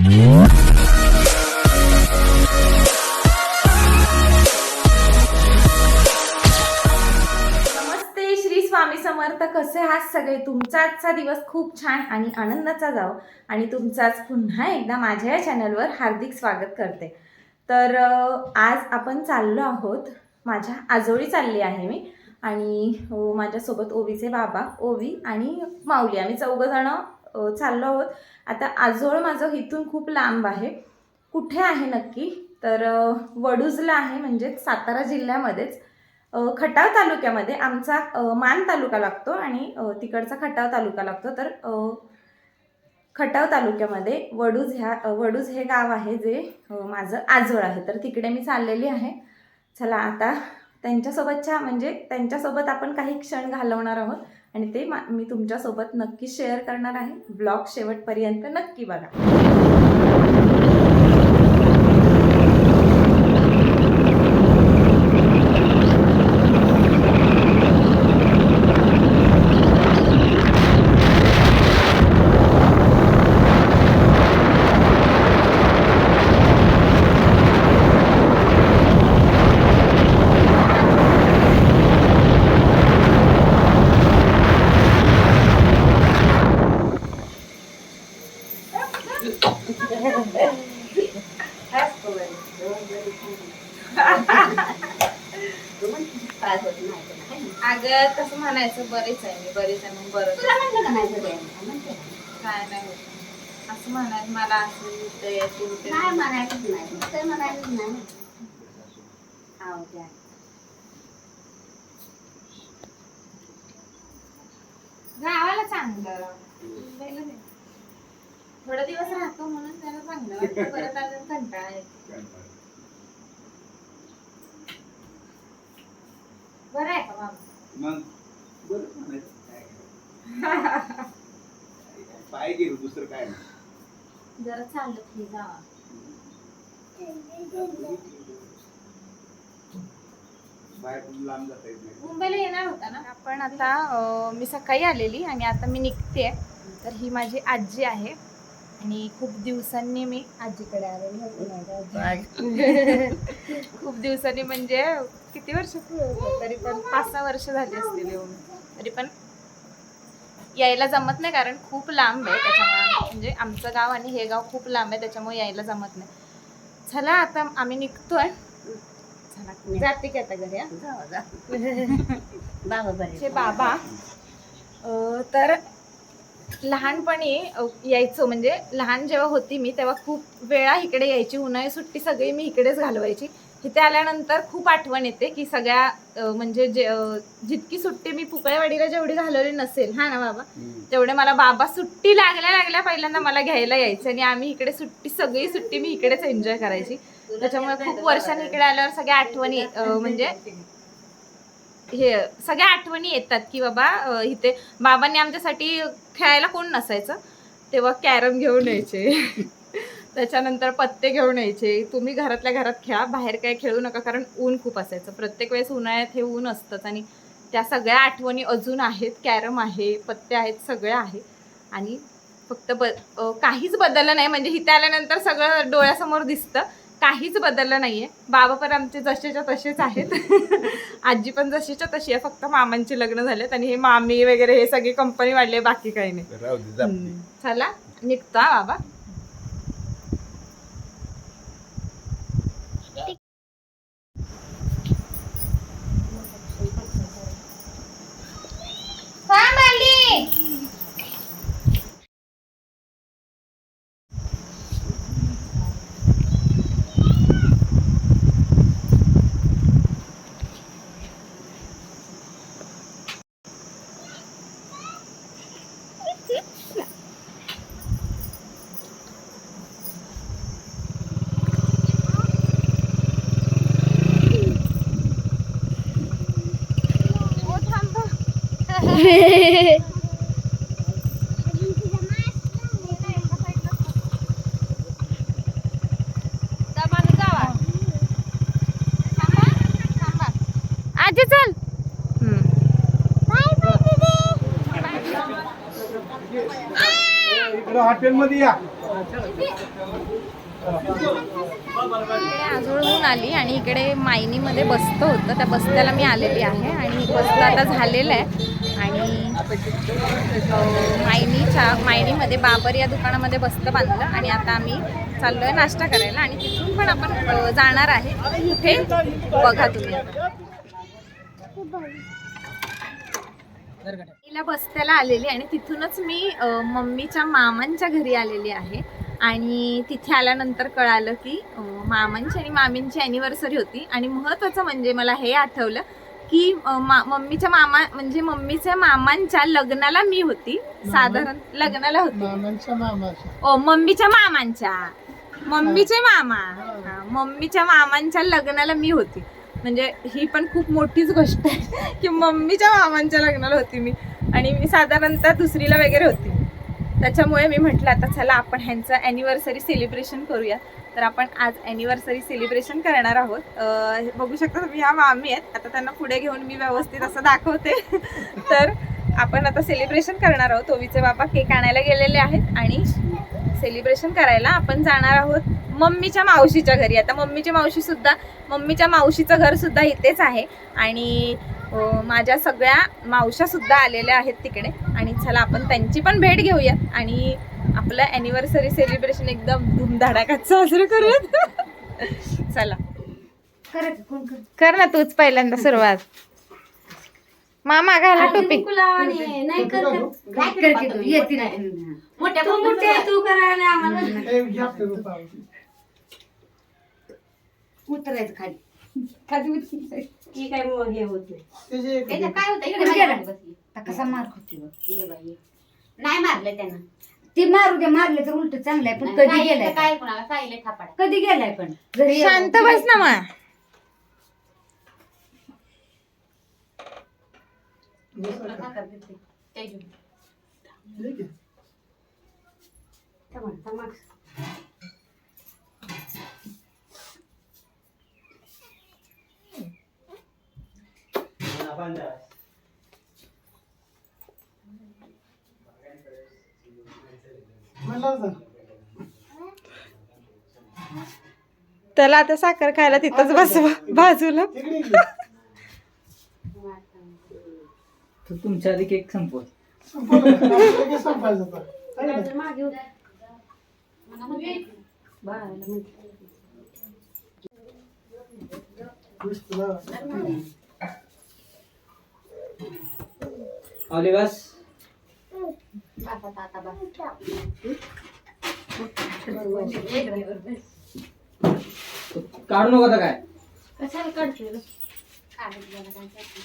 नमस्ते श्री स्वामी समर्थ. कसे आहात सगळे? तुमचा आजचा दिवस खूप छान आणि आनंदाचा जावं. आणि तुमचाच पुन्हा एकदा माझ्या या चॅनलवर हार्दिक स्वागत करते. तर आज आपण चाललो आहोत. माझ्या आजोळी चालली आहे मी. आणि माझ्यासोबत ओवीचे बाबा ओवी आणि माऊली. आम्ही चौघंजणं चाललो आहोत. आता आजोळ माझं इथून खूप लांब आहे. कुठे आहे नक्की? तर वडूजला आहे म्हणजे सातारा जिल्ह्यामध्येच. खटाव तालुक्यामध्ये आमचा मान तालुका लागतो आणि तिकडचा खटाव तालुका लागतो. तर खटाव तालुक्यामध्ये वडूज ह्या वडूज हे गाव आहे जे माझं आजोळ आहे. तर तिकडे मी चाललेली आहे. चला आता त्यांच्यासोबतच्या म्हणजे त्यांच्यासोबत आपण काही क्षण घालवणार आहोत. आणि ते मा मी तुमच्यासोबत नक्की शेअर करणार आहे. ब्लॉग शेवटपर्यंत नक्की बघा अगं तसं म्हणायचं बरेच आहे मी बरेच आहे मग बरं काय नाही होत असं म्हणायचं मला असं होतंय ते होतंय. गावाला चांगलं मुंबईला नाही. थोडे दिवस राहतो म्हणून त्याला चांगलं वाटतं. परत अजून कंटाळा येतो. बरं आहे का बाबा मग बरं म्हणायचं काय करायचं. पाय गेलो दुसरं काय नाही जरा चालत हे जावा बाहेर पण लांब जाता येत नाही मुंबईला येणार होता ना? आपण आता मी सकाळी आलेली आणि आता मी निघते. तर ही माझी आजी आहे आणि खूप दिवसांनी मी आजीकडे आलेली. खूप दिवसांनी म्हणजे किती वर्ष तरी पण पाच सहा वर्ष झाली असतील येऊन. तरी पण यायला जमत नाही कारण खूप लांब आहे त्याच्यामुळे. म्हणजे आमचं गाव आणि हे गाव खूप लांब आहे त्याच्यामुळे यायला जमत नाही. चला आता आम्ही निघतोय. जाते की आता घरी हा? बाबा. अ, तर लहानपणी अ, यायचो म्हणजे लहान जेव्हा होती मी तेव्हा खूप वेळा इकडे यायची उन्हाळी सुट्टी सगळी मी इकडेच घालवायची. इथे आल्यानंतर खूप आठवण येते की सगळ्या म्हणजे जे जितकी सुट्टी मी पुकळेवाडीला जेवढी घालवली नसेल हा ना बाबा? तेवढे मला बाबा सुट्टी लागल्या लागल्या पहिल्यांदा मला घ्यायला यायचं आणि आम्ही इकडे सुट्टी सगळी सुट्टी मी इकडेच एन्जॉय करायची. त्याच्यामुळे खूप वर्षांनी इकडे आल्यावर सगळ्या आठवणी म्हणजे हे सगळ्या आठवणी येतात की बाबा इथे बाबांनी आमच्यासाठी खेळायला कोण नसायचं? तेव्हा कॅरम घेऊन यायचे. त्याच्यानंतर पत्ते घेऊन यायचे. तुम्ही घरातल्या घरात खेळा बाहेर काय खेळू नका कारण ऊन खूप असायचं. प्रत्येक वेळेस उन्हाळ्यात हे ऊन असतंच आणि त्या सगळ्या आठवणी अजून आहेत. कॅरम आहे पत्ते आहेत सगळ्या आहे. आणि फक्त ब काहीच बदललं नाही. म्हणजे इथे आल्यानंतर सगळं डोळ्यासमोर दिसतं. काहीच बदललं नाहीये. बाबा पण आमचे जसेच्या तसेच आहेत. आजी पण जशीच्या तशी आहे. फक्त मामांचे लग्न झालेत आणि हे मामी वगैरे हे सगळी कंपनी वाढली बाकी काही नाही. चला निघतो हा बाबा आजी चल. हॉटेलमध्ये या. इकडे आजोळहून आली आणि इकडे मायनीमध्ये बसतं होतं. त्या बस्त्याला मी आलेली आहे आणि बसतं आता झालेलं आहे. आणि मायनीच्या मायनीमध्ये बाबर या दुकानामध्ये बसतं बांधलं आणि आता आम्ही चाललो आहे नाश्ता करायला आणि तिथून पण आपण जाणार आहे. कुठे? बघा तुम्ही तिला बस्त्याला आलेली आणि तिथूनच मी मम्मीच्या मामांच्या घरी आलेली आहे. आणि तिथे आल्यानंतर कळालं की मामांची आणि मामींची अॅनिव्हर्सरी होती. आणि महत्त्वाचं म्हणजे मला हे आठवलं की मा मम्मीच्या मामा म्हणजे मम्मीच्या मामांच्या लग्नाला मी होती. साधारण लग्नाला होती. ओ मम्मीच्या मामांच्या. मम्मीचे मामा. मम्मीच्या मामांच्या लग्नाला मी होती. म्हणजे ही पण खूप मोठीच गोष्ट आहे की मम्मीच्या मामांच्या लग्नाला होती मी. आणि मी साधारणतः दुसरीला वगैरे होती. त्याच्यामुळे मी म्हटलं आता चला आपण ह्यांचं ॲनिव्हर्सरी सेलिब्रेशन करूया. तर आपण आज ॲनिव्हर्सरी सेलिब्रेशन करणार आहोत. बघू शकता तुम्ही ह्या मामी आहेत. आता त्यांना पुढे घेऊन मी व्यवस्थित असं दाखवते. तर आपण आता सेलिब्रेशन करणार आहोत. ओवीचे बाबा केक आणायला गेलेले आहेत आणि सेलिब्रेशन करायला आपण जाणार आहोत मम्मीच्या मावशीच्या घरी. आता मम्मीची मावशी सुद्धा मम्मीच्या मावशीचं घर सुद्धा इथेच आहे. आणि माझ्या सगळ्या मावश्या सुद्धा आलेल्या आहेत तिकडे. आणि चला आपण त्यांची पण भेट घेऊया आणि आपलं अॅनिव्हर्सरी सेलिब्रेशन एकदम धुमधडाक्यात साजरं करूयात. चला. कर ना तूच पहिल्यांदा सुरुवात. मामा घाला टोपी. हे. उतरायचं खाली. काय मग हे होत नाही. त्याचे एक- त्याचं काय होतं इकडे गेला. माझ्या बसली. आता कसा बघ. ये बाई. नाही मारलं त्यानं ती मारू दे मारले तर उलट चांगलं आहे पण कधी गेलाय काय कुणाला थापाड कधी गेलाय पण घरी शांत बस ना मा तुला साखर देते. ते घेऊन. ठीक आहे. थांबा, म्हणलं ना. त्याला आता साखर खायला तिथंच बसवा बाजूला. तर तुमच्या आधी केक संपवत. संपायचं मागे उद्या. मला म्हणते. बाळाला म्हणते. गोष्ट लावा. आवले बस बाबा, बस. काढू नको काय कशाला? काढत गेला काय करते?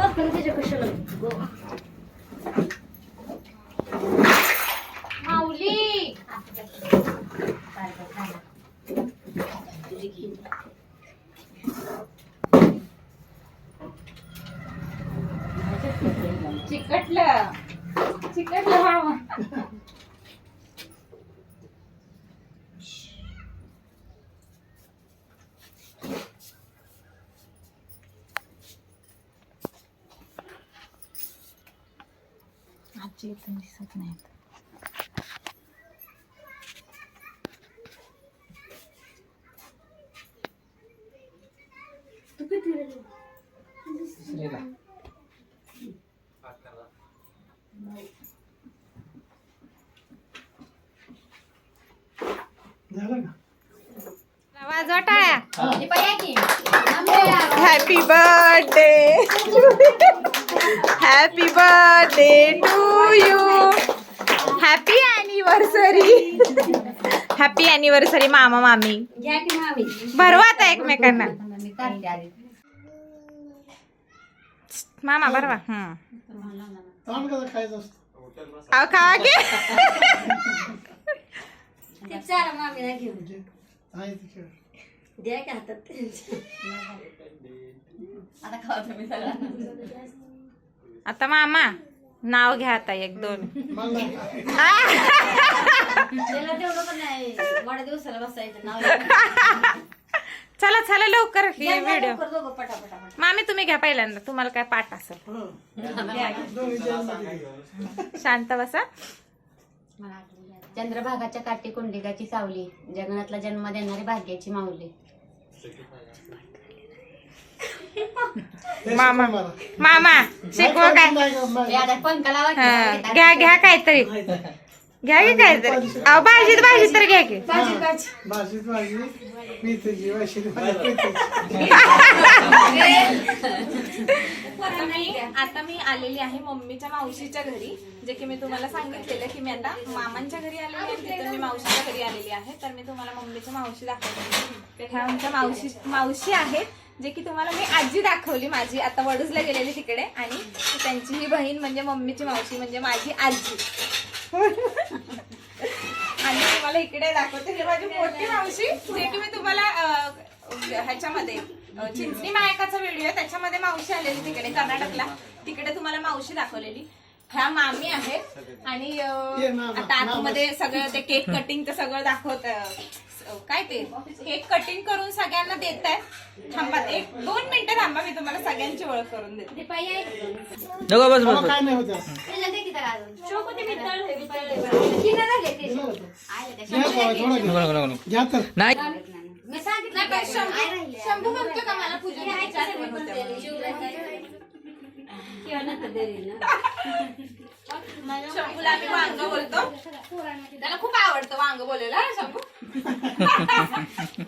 साखर का करू त्याच्या कशाला माऊली आजी इथून दिसत नाही दुसरीला. झालं का? वाजवा टाळ्या ही. बाई आहे की? Happy birthday happy birthday to you happy anniversary happy anniversary मामा मामी. घ्या की मामी? भरवा आता एकमेकांना. मामा असतं? अहो खावा की? द्या का हातात आता खावा तुम्ही आता मामा नाव घ्या आता एक दोन. मला त्याला तेवढं पण नाही. वाड्या दिवसाला बसायचं नाव चला चला लवकर हे व्हिडिओ. मामी तुम्ही घ्या पहिल्यांदा. तुम्हाला काय पाठ असेल. हं. शांत बसा. चंद्रभागाच्या काठी कुंडिकाची सावली जगन्नाथला जन्म देणारी भाग्याची माऊली. मामा. मामा शिकवा काय? हा, घ्या घ्या काहीतरी. घ्या की काहीतरी. अहो भाजीत भाजी तर घ्या की. भाजीत भाजी मेथीची वाशीची भाजी पेटीची. आता मी आता मी आलेली आहे मम्मीच्या मावशीच्या घरी. जे की मी तुम्हाला सांगितलेलं की मी आता मामांच्या घरी आलेली आहे तिथून मी मावशीच्या घरी आलेली आहे. तर मी तुम्हाला मम्मीच्या मावशी दाखवते. ह्या आमच्या मावशी मावशी आहेत. जे की तुम्हाला मी आजी दाखवली माझी आता वडूजला गेलेली तिकडे. आणि त्यांची ही बहीण म्हणजे मम्मीची मावशी म्हणजे माझी आजी. आणि तुम्हाला इकडे दाखवते ही माझी मोठी मावशी जे की मी तुम्हाला ह्याच्यामध्ये चिंचणी नायकाचा व्हिडिओ त्याच्यामध्ये मावशी आलेली तिकडे कर्नाटकला. तिकडे तुम्हाला मावशी दाखवलेली. ह्या मामी आहेत आणि आता आतमध्ये सगळं ते केक कटिंग सगळं दाखवत काय ते केक कटिंग करून सगळ्यांना देत आहेत थांबा एक दोन मिनिटं थांबा मी तुम्हाला सगळ्यांची ओळख करून देते आहे. बस बस काय नाही होत हे. आहे नाही मी सांगितलं शंभू- आहे म्हणतो का मला पूजा शंभूला आम्ही वांग बोलतो त्याला खूप आवडतं वांग बोलायला शंभू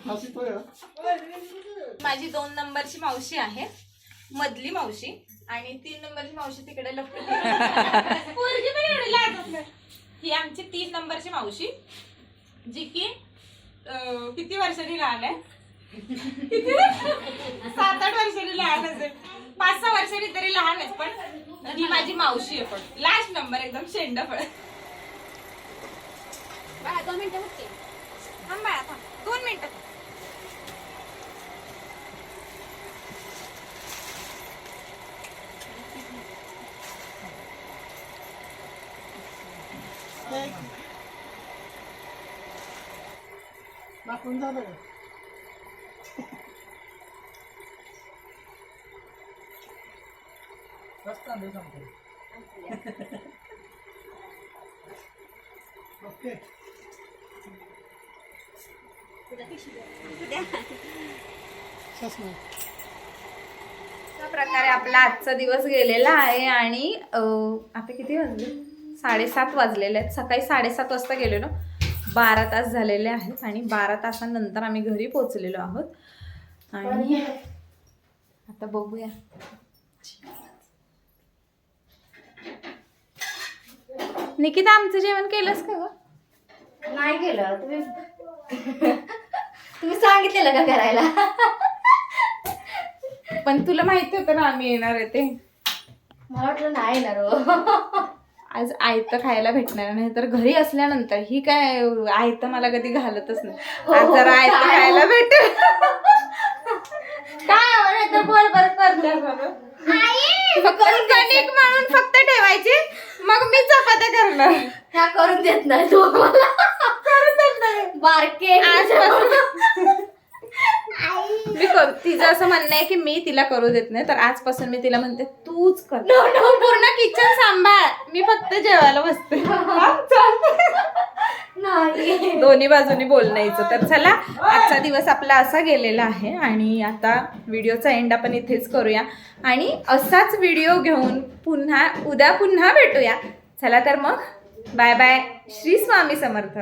हसतोय. माझी दोन नंबरची मावशी आहे मधली मावशी आणि तीन नंबरची मावशी तिकडे लपली पोरगी पण एवढी लहान नाही. ही आमची तीन नंबरची मावशी जी की अं, किती वर्षांनी लहान आहे किती? सात आठ वर्षांनी लहान असेल पाच सहा वर्षांनी तरी लहान आहे पण ही माझी मावशी आहे पण. लास्ट नंबर एकदम शेंडफळ. बाळा, दोन मिनिटं बघते थांब बाळा, थांब. दोन मिनिटं. दाखवून झालं. का ओके. अशा प्रकारे आपला आजचा दिवस गेलेला आहे आणि आता किती वाजले? साडेसात वाजलेले आहेत. सकाळी साडेसात वाजता गेलेलो. बारा तास झालेले आहेत आणि बारा तासानंतर आम्ही घरी पोचलेलो आहोत. आणि आता बघूया. निकिता आमचं जेवण केलंस का ग? नाही केलं. तुम्ही तुम्ही सांगितलेलं का करायला? पण तुला माहिती होतं ना आम्ही येणार आहे ते. मला वाटलं नाही ना रो आज आयतं खायला भेटणार नाही तर घरी असल्यानंतर ही काय आयतं मला कधी घालतच नाही. आज जरा आयतं खायला भेटेल. काय बोल बरं कणिक म्हणून फक्त ठेवायची. मग मी चपात्या करणार. ह्या करून देत नाही तू मला करून देत नाही. बारके. आजपासून. मी करू तिचं असं म्हणणं आहे की मी तिला करू देत नाही तर आजपासून मी तिला म्हणते तूच कर. पूर्ण किचन सांभाळ. मी फक्त जेवायला बसते. दोन्ही बाजूनी बोलण्याचं तर चला आजचा दिवस आपला असा गेलेला आहे आणि आता व्हिडिओचा एंड आपण इथेच करूया. आणि असाच व्हिडिओ घेऊन पुन्हा उद्या पुन्हा भेटूया. चला तर मग बाय बाय. श्री स्वामी समर्थ.